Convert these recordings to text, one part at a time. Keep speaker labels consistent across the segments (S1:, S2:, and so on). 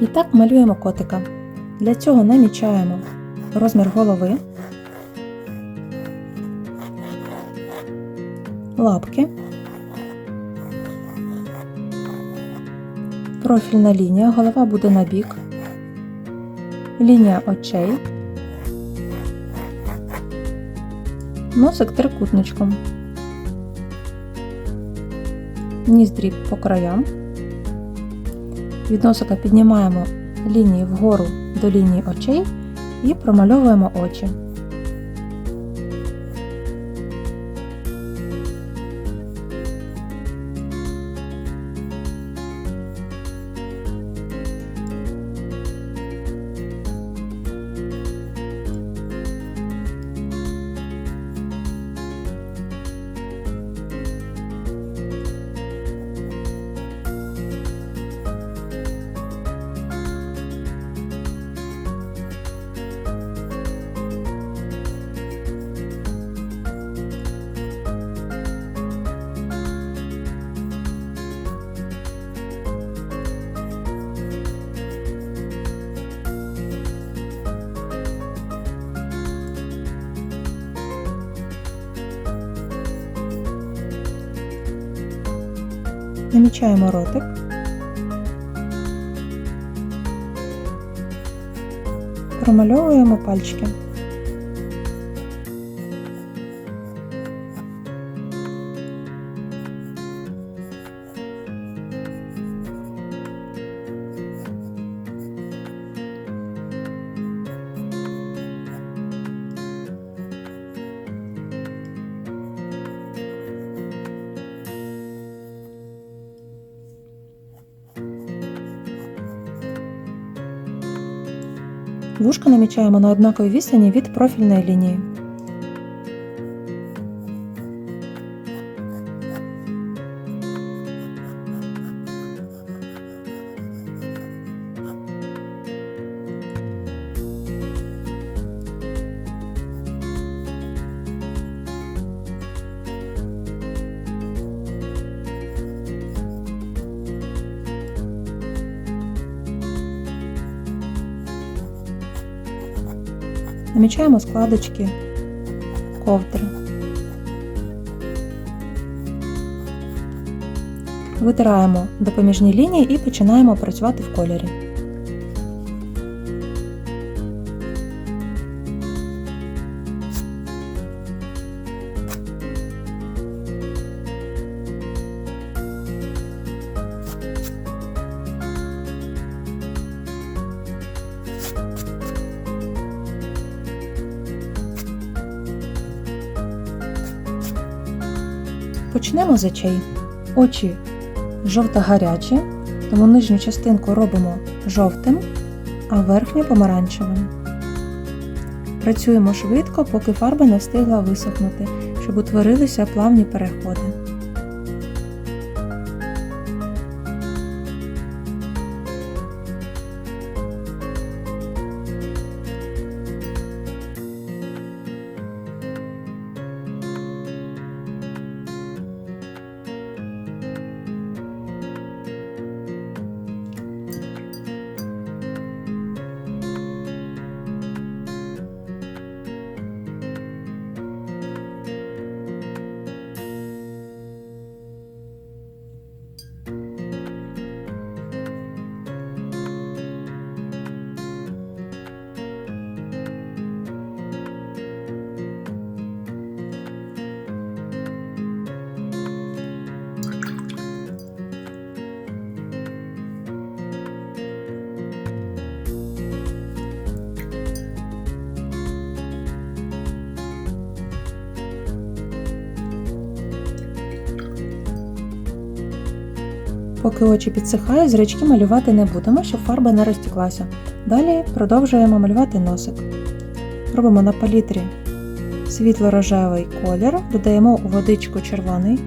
S1: І так малюємо котика. Для цього намічаємо розмір голови, лапки, профільна лінія, голова буде на бік, лінія очей, носик трикутничком, ніздрі по краям. Від носика піднімаємо лінії вгору до лінії очей і промальовуємо очі. Намічаємо ротик. Промальовуємо пальчики. Вушка намічаємо на однаковій відстані від профільної лінії. Намічаємо складочки ковдри. Витираємо допоміжні лінії і починаємо працювати в кольорі. Почнемо з очей. Очі жовто-гарячі, тому нижню частинку робимо жовтим, а верхню помаранчевим. Працюємо швидко, поки фарба не встигла висохнути, щоб утворилися плавні переходи. Поки очі підсихають, зрачки малювати не будемо, щоб фарба не розтеклася. Далі продовжуємо малювати носик. Робимо на палітрі світло-рожевий колір, додаємо у водичку червоний.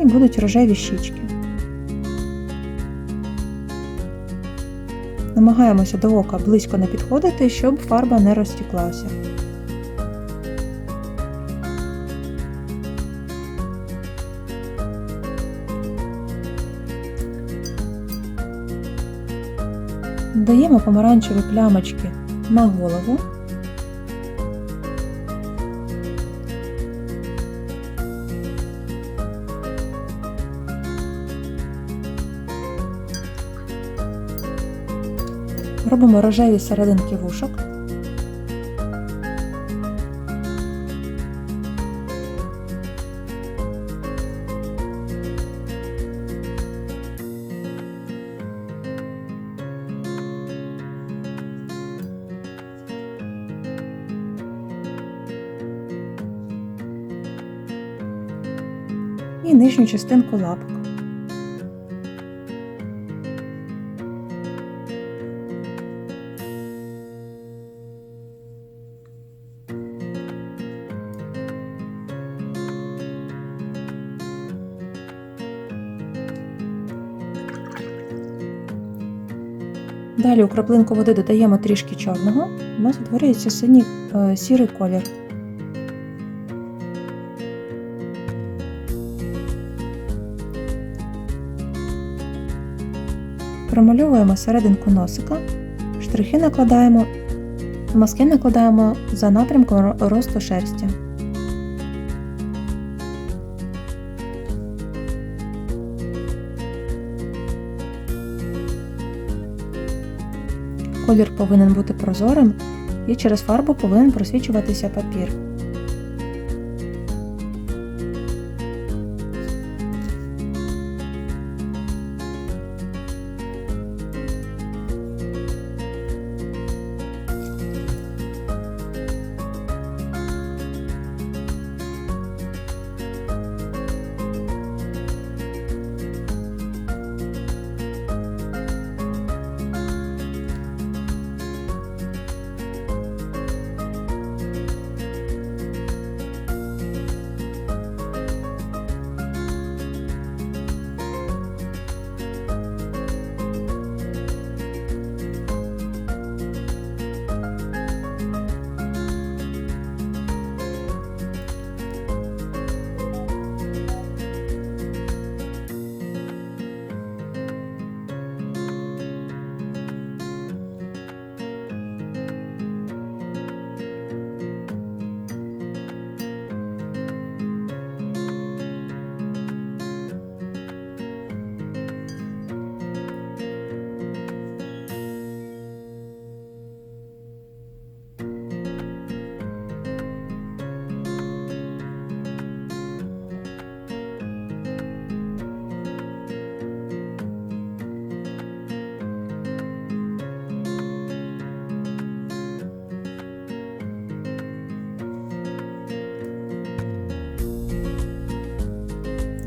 S1: І будуть рожеві щічки. Намагаємося до ока близько не підходити, щоб фарба не розтеклася. Додаємо помаранчеві плямочки на голову. Робимо рожеві серединки вушок. Нижню частинку лапок. Далі у краплинку води додаємо трішки чорного, у нас утворюється синій е, сірий колір. Промальовуємо серединку носика, штрихи накладаємо, маски накладаємо за напрямком росту шерсті. Колір повинен бути прозорим і через фарбу повинен просвічуватися папір.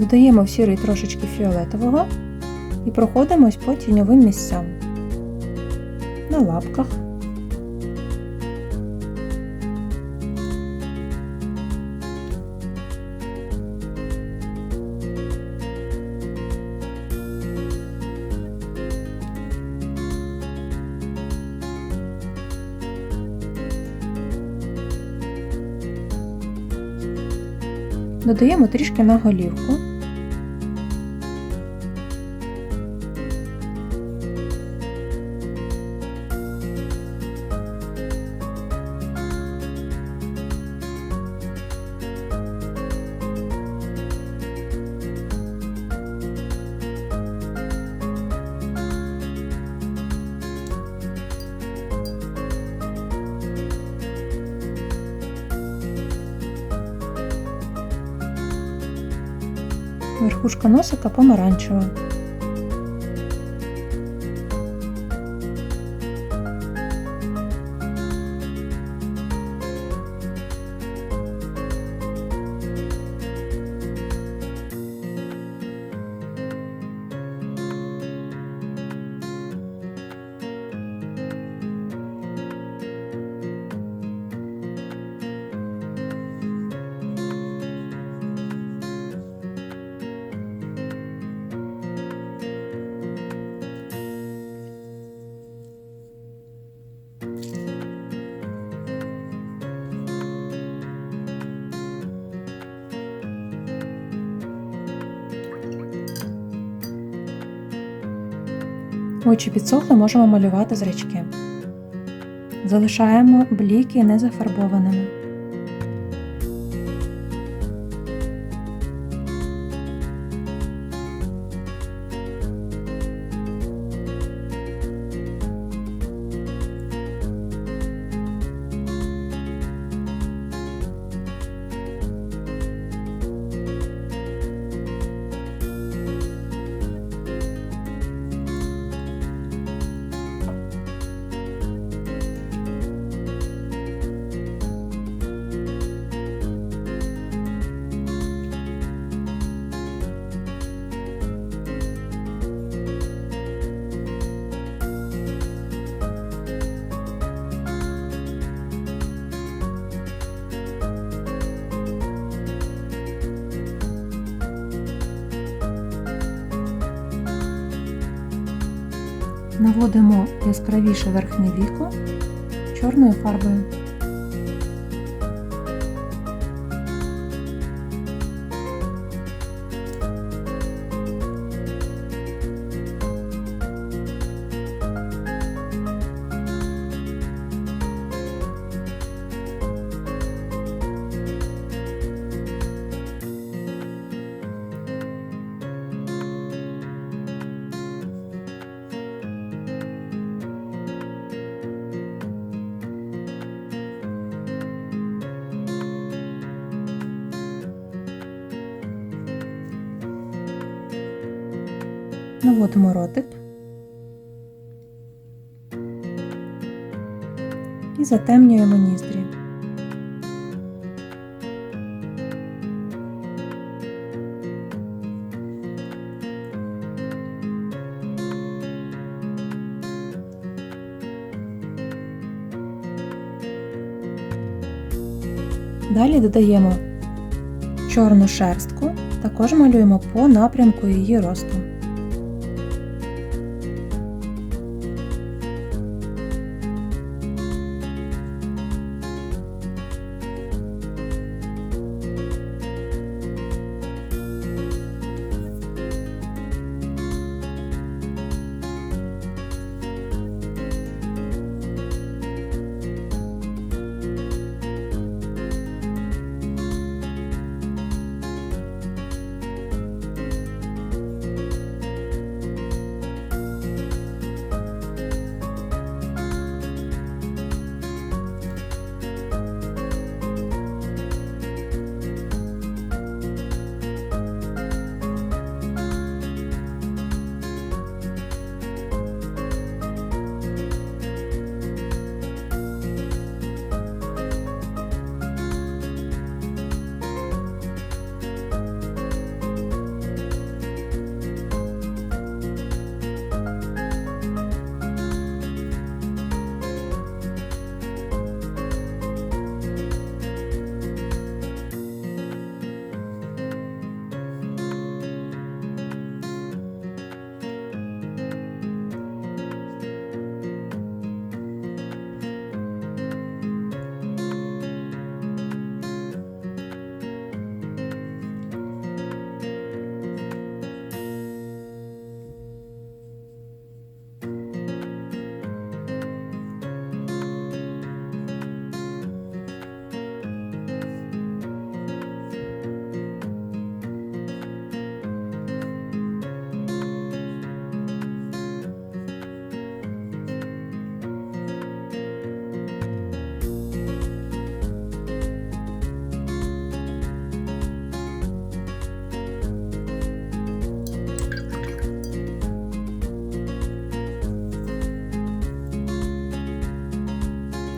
S1: Додаємо в сірий трошечки фіолетового і проходимось по тіньовим місцям. На лапках. Додаємо трішки на голівку. Верхушка носика помаранчева. Очі підсохли, можемо малювати зрачки. Залишаємо бліки незафарбованими. Наводимо яскравіше верхнє віко чорною фарбою. Наводимо ротик і затемнюємо ніздрі. Далі додаємо чорну шерстку, також малюємо по напрямку її росту.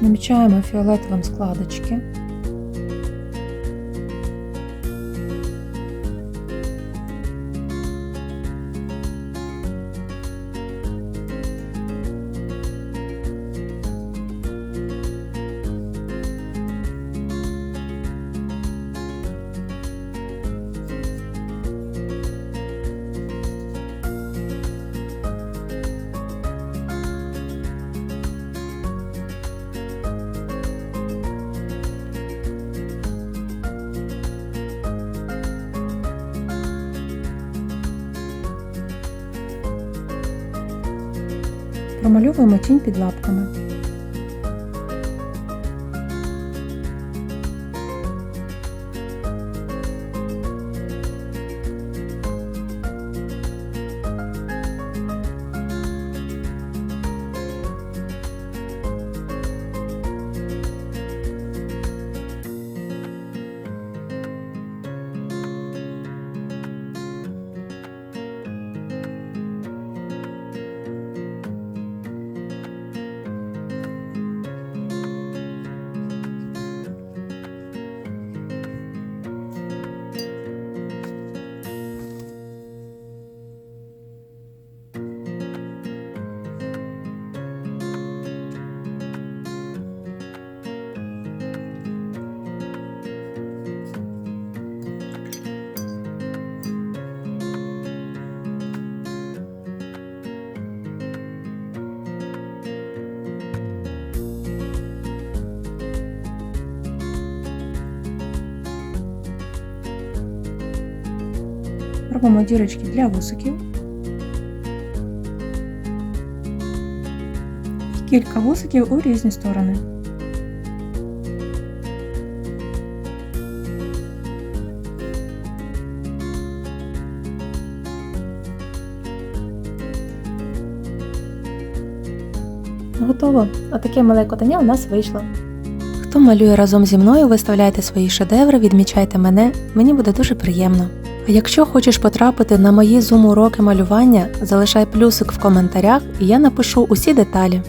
S1: Намічаємо фіолетовим складочки. Промальовуємо тінь під лапками. Робимо дірочки для вусиків. і Кілька вусиків у різні сторони. Готово! Отаке мале котеня у нас вийшло. Хто малює разом зі мною, виставляйте свої шедеври, відмічайте мене, мені буде дуже приємно. А якщо хочеш потрапити на мої зум уроки малювання, залишай плюсик в коментарях і я напишу усі деталі.